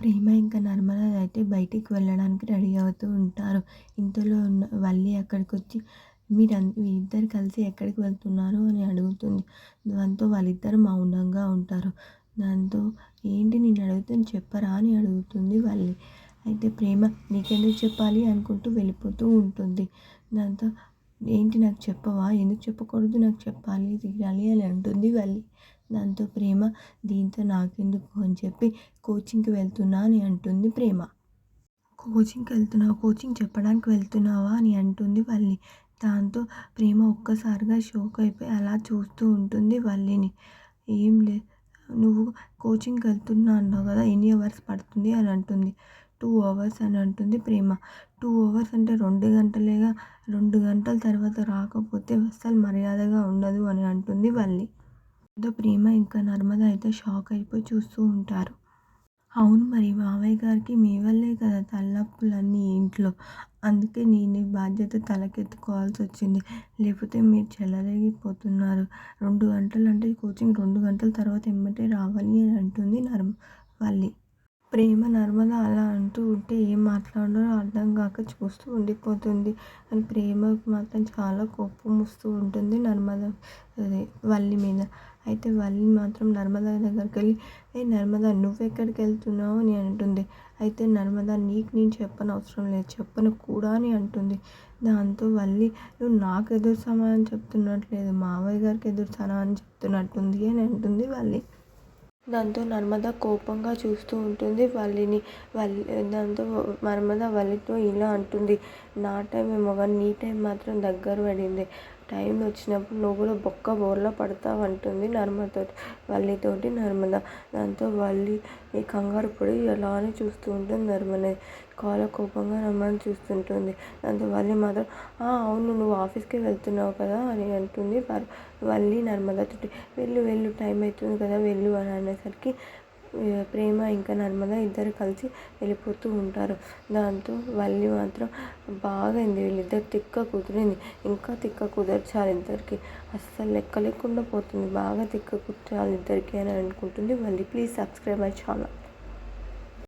ప్రేమ ఇంకా నర్మద అయితే బయటికి వెళ్ళడానికి రెడీ అవుతూ ఉంటారు. ఇంతలో ఉన్న వల్లి అక్కడికి వచ్చి మీరు ఇద్దరు కలిసి ఎక్కడికి వెళ్తున్నారు? అని అడుగుతుంది. దాంతో వాళ్ళిద్దరు మౌనంగా ఉంటారు. దాంతో ఏంటి నేను అడుగుతుంది చెప్పరా? అని అడుగుతుంది వల్లి. అయితే ప్రేమ నీకెందుకు చెప్పాలి? అనుకుంటూ వెళ్ళిపోతూ ఉంటుంది. దాంతో ఏంటి నాకు చెప్పవా? ఎందుకు చెప్పకూడదు? నాకు చెప్పాలి తీయాలి అని అంటుంది వల్లి. దాంతో ప్రేమ దీంతో నాకెందుకు అని చెప్పి కోచింగ్కి వెళ్తున్నా అని అంటుంది ప్రేమ. కోచింగ్కి వెళ్తున్నావు? కోచింగ్ చెప్పడానికి వెళ్తున్నావా అని అంటుంది వల్లి. దాంతో ప్రేమ ఒక్కసారిగా షోక్ అయిపోయి అలా చూస్తూ ఉంటుంది వల్లిని. ఏం లే నువ్వు కోచింగ్కి వెళ్తున్నా అన్నావు కదా ఎన్ని అవర్స్ పడుతుంది అని అంటుంది. టూ అవర్స్ అని అంటుంది ప్రేమ. టూ అవర్స్ అంటే రెండు గంటలేగా రెండు గంటల తర్వాత రాకపోతే అస్సలు మర్యాదగా ఉండదు అని అంటుంది వల్లి. దాంతో ప్రేమ ఇంకా నర్మద అయితే షాక్ అయిపోయి చూస్తూ ఉంటారు. అవును మరి మావయ్య గారికి మీ వల్లే కదా తలనొప్పులన్నీ ఇంట్లో. అందుకే నేను బాధ్యత తలకెత్తుకోవాల్సి వచ్చింది లేకపోతే మీరు చెలరేగిపోతున్నారు. రెండు గంటలు అంటే కోచింగ్ రెండు గంటల తర్వాత ఎమ్మటే రావాలి అని అంటుంది నర్మ వల్లి ప్రేమ నర్మద అలా అంటూ ఉంటే ఏం మాట్లాడాలో అర్థం కాక చూస్తూ ఉండిపోతుంది. అని ప్రేమకు మాత్రం చాలా కోపం వస్తూ ఉంటుంది నర్మద. అదే వల్లి మీద. అయితే వల్లి మాత్రం నర్మద దగ్గరికి వెళ్ళి ఏ నర్మద నువ్వెక్కడికి వెళ్తున్నావు? అని అంటుంది. అయితే నర్మద నీకు నేను చెప్పని అవసరం లేదు చెప్పను కూడా అని అంటుంది. దాంతో వల్లి నువ్వు నాకు ఎదురు సమాధానం చెప్తున్నట్లేదు మావయ్య గారికి ఎదురు సమాధానం చెప్తున్నట్టుంది అని అంటుంది వల్లి. దాంతో నర్మద కోపంగా చూస్తూ ఉంటుంది. వల్లిని వల్లి దాంతో నర్మద వల్లితో ఇలా అంటుంది. నా టైం ఏమో కానీ నీ టైం మాత్రం దగ్గర పడింది. టైం వచ్చినప్పుడు నువ్వు కూడా బొక్క బోర్లా పడతావు అంటుంది నర్మతో వల్లితోటి నర్మద. దాంతో వల్లి ఈ కంగారు పడి అలానే చూస్తూ ఉంటుంది నర్మనే కాల కోపంగా నర్మని చూస్తుంటుంది. దాంతో వల్లి మాత్రం అవును నువ్వు ఆఫీస్కి వెళ్తున్నావు కదా అని అంటుంది వల్లి నర్మదతోటి. వెళ్ళు వెళ్ళు టైం అవుతుంది కదా వెళ్ళు అని అనేసరికి ప్రేమ ఇంకా నర్మద ఇద్దరు కలిసి వెళ్ళిపోతూ ఉంటారు. దాంతో వల్లి మాత్రం బాగైంది. వీళ్ళిద్దరు తిక్క కుదిరింది. ఇంకా తిక్క కుదర్చాలి ఇద్దరికి. అస్సలు లెక్క లేకుండా పోతుంది. బాగా తిక్క కుదరాలి ఇద్దరికి అని అనుకుంటుంది Valli. Please subscribe my channel